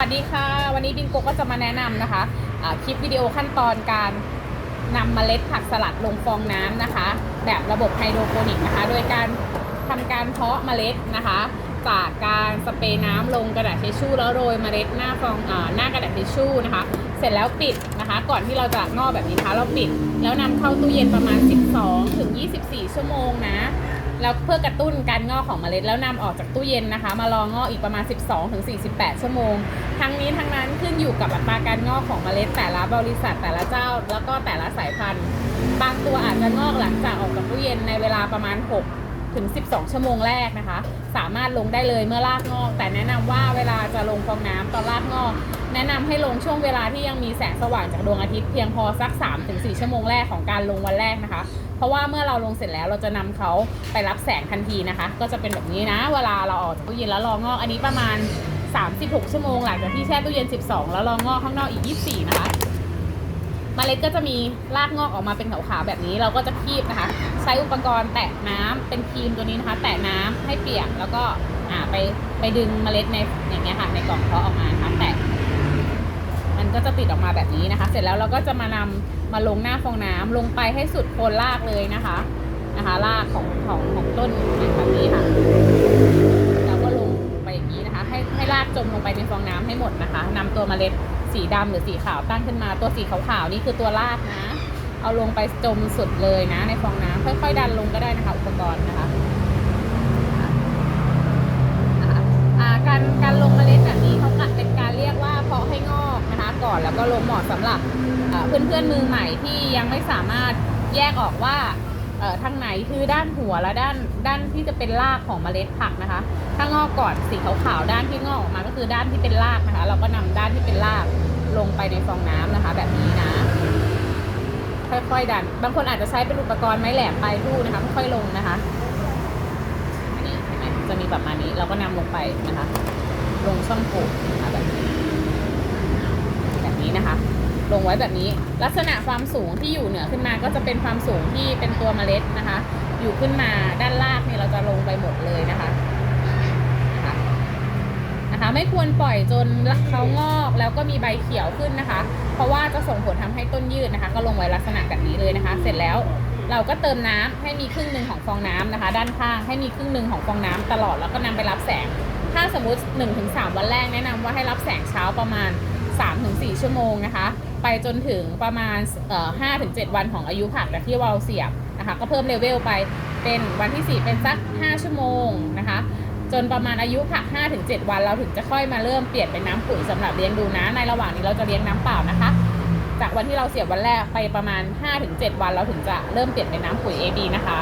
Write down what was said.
สวัสดีค่ะ วันนี้บิงโกก็จะมาแนะนำนะคะอ่าคลิปวิดีโอขั้นตอนการนำเมล็ดผักสลัดลงฟองน้ำนะคะ แบบระบบไฮโดรโปนิกนะคะ โดยการทำการเพาะเมล็ดนะคะ จากการสเปรย์น้ำลงกระดาษทิชชู่แล้วโรยเมล็ดหน้าฟองอหน้ากระดาษทิชชู่นะคะ เสร็จแล้วปิดนะคะ ก่อนที่เราจะงอแบบนี้นะคะเราปิด แล้วนำเข้าตู้เย็นประมาณ 12ถึง24 ชั่วโมงนะ แล้วเพื่อกระตุ้นการงอกของเมล็ดแล้วนำออกจากตู้เย็นนะคะ มารองอกอีกประมาณ 12ถึง48 ชั่วโมง ทั้งนี้ทั้งนั้นขึ้นอยู่กับอัตราการงอกของเมล็ดแต่ละบริษัทแต่ละเจ้า แล้วก็แต่ละสายพันธุ์ บางตัวอาจจะงอกหลังจากออกจากตู้เย็นในเวลาประมาณ 6 ถึง 12 ชั่วโมงแรกนะคะสามารถลงได้เลยเมื่อรากงอก แต่แนะนำว่าเวลาจะลงฟองน้ำตอนรากงอก แนะนำให้ลงช่วงเวลาที่ยังมีแสงสว่างจากดวงอาทิตย์เพียงพอสัก 3-4 ชั่วโมงแรกของการลงวันแรกนะคะ เพราะว่าเมื่อเราลงเสร็จแล้วเราจะนำเขาไปรับแสงทันทีนะคะ ก็จะเป็นแบบนี้นะ เวลาเราออกจากตู้เย็นแล้วรองอกอันนี้ประมาณ 36 ชั่วโมงหลังจากที่แช่ตู้เย็น 12 แล้วรองอกข้างนอกอีก 24 นะคะ เมล็ดก็จะมีรากงอกออกมาเป็นขาวๆแบบนี้ เราก็จะคีบนะคะ ใช้อุปกรณ์แตะน้ำเป็นครีมตัวนี้นะคะ แตะน้ำให้เปียกแล้วก็อ่าไปไปดึงเมล็ดในอย่างเงี้ยค่ะในกล่องเพาะออกมานะคะแตะมันก็จะติดออกมาแบบนี้นะคะ เสร็จแล้วเราก็จะมานำมาลงหน้าฟองน้ำลงไปให้สุดโคนรากเลยนะคะนะคะ รากของของของต้นแบบนี้ค่ะเราก็ลงไปอย่างนี้นะคะ ให้รากจมลงไปในฟองน้ำให้หมดนะคะนำตัวเมล็ดสีดำหรือสีขาวตั้งขึ้นมาตัวสีขาวๆนี่คือตัวรากนะ เอาลงไปจมสุดเลยนะ ในฟองน้ำค่อย ๆ ดันลงก็ได้นะคะ อุปกรณ์นะคะการการลงเมล็ดแบบนี้เขาเป็นการเรียกว่าเพาะให้งอกนะคะ ก่อนแล้วก็ลงเหมาะสำหรับเพื่อนๆมือใหม่ที่ยังไม่สามารถแยกออกว่า ทางไหนคือด้านหัวและด้านด้านที่จะเป็นรากของเมล็ดผักนะคะถ้างอกก่อนสีขาวๆด้านที่งอกออกมาก็คือด้านที่เป็นรากนะคะ เราก็นำด้านที่เป็นรากลงไปในฟองน้ำนะคะ แบบนี้นะค่อยๆดัน บางคนอาจจะใช้เป็นอุปกรณ์ไม้แหลมปลายทู่นะคะค่อยๆลงนะคะอันนี้เห็นไหมจะมีแบบมาณนี้เราก็นำลงไปนะคะ ลงช่องโหว่นะคะแบบนี้ แบบนี้นะคะ ล งไว้แบบนี้ ลักษณะความสูงที่อยู่เหนือขึ้นมาก็จะเป็นความสูงที่เป็นตัวเมล็ดนะคะ อยู่ขึ้นมาด้านล่างเนี่ยเราจะลงไปหมดเลยนะคะนะคะนะคะไม่ควรปล่อยจนเขางอกแล้วก็มีใบเขียวขึ้นนะคะ เพราะว่าจะส่งผลทำให้ต้นยืดนะคะ ก็ลงไว้ลักษณะแบบนี้เลยนะคะ เสร็จแล้วเราก็เติมน้ำให้มีครึ่งหนึ่งของฟองน้ำนะคะ ด้านข้างให้มีครึ่งหนึ่งของฟองน้ำตลอดแล้วก็นำไปรับแสง ถ้าสมมติ 1-3 วันแรกแนะนำว่าให้รับแสงเช้าประมาณ 3-4 ชั่วโมงนะคะ ไปจนถึงประมาณ5-7 วันของอายุผักจากที่เราเสียบนะคะ ก็เพิ่มเลเวลไปเป็นวันที่ 4 เป็นสัก 5 ชั่วโมงนะคะ จนประมาณอายุผัก 5-7 วันเราถึงจะค่อยมาเริ่มเปลี่ยนเป็นน้ำปุ๋ยสำหรับเลี้ยงดูนะ ในระหว่างนี้เราจะเลี้ยงน้ำเปล่านะคะ จากวันที่เราเสียบวันแรกไปประมาณ 5-7 วันเราถึงจะเริ่มเปลี่ยนเป็นน้ำปุ๋ย AB นะคะ